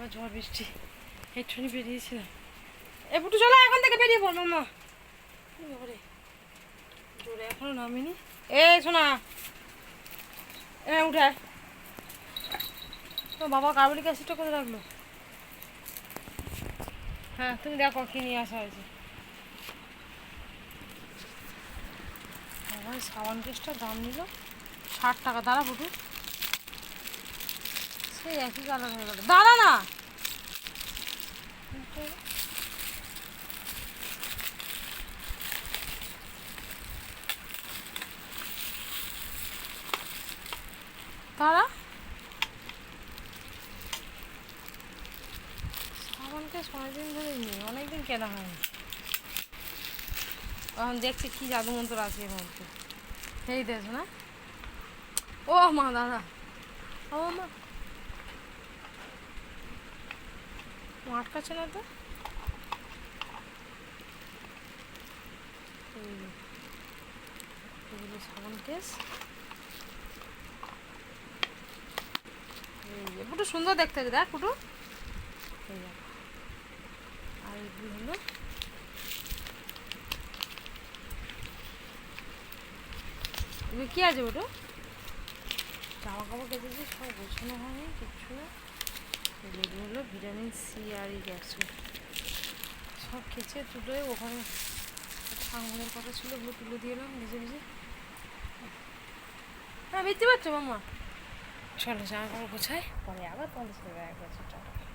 আবার ঝড় বৃষ্টি। একটুখানি বেরিয়েছিলাম। এ পুটু চলো এখন থেকে বেরিয়ে পড় মামা কি জোরে এখনও নামিনি। এ শোনা এ উঠে। আয়। তো বাবা কার্বলিক অ্যাসিডটা করে রাখল? হ্যাঁ তুমি দেখো কি নিয়ে আসা হয়েছে। এই সাবান কেসটার দাম নিল ষাট টাকা। দাঁড়া পুটু সেই একই কালার হয়ে গেল। দাঁড়া না! দাঁড়া। সাবানকে অনেকদিন ধরে নেই অনেকদিন কেনা হয়নি। এখন দেখছি কি জাদু মন্ত্র আছে এর মধ্যে এই দেখ না। ও মা দাদা ও মা ও আটকাচ্ছে না তো সাবান কেস। এই পুটু সুন্দর দেখতে দেখ পুটু। আর এগুলো হলো এগুলো কি আছে পুটু? জামা কাপড় কেটেছি, সব গোছানো হয়নি, কিচ্ছু। না ভিটামিন সি আর ই ক্যাপসুল সব খেয়েছে তুলে ওখানে ঠাকুরের কথা ছিল, ওগুলো তুলে দিয়ে এলাম, ভিজে ভিজে। হ্যাঁ বুঝতে পারছ মাম্মা? চলো জামা কাপড় গোছায়। পরে আবার তোমাদের দেখা করছি টাটা।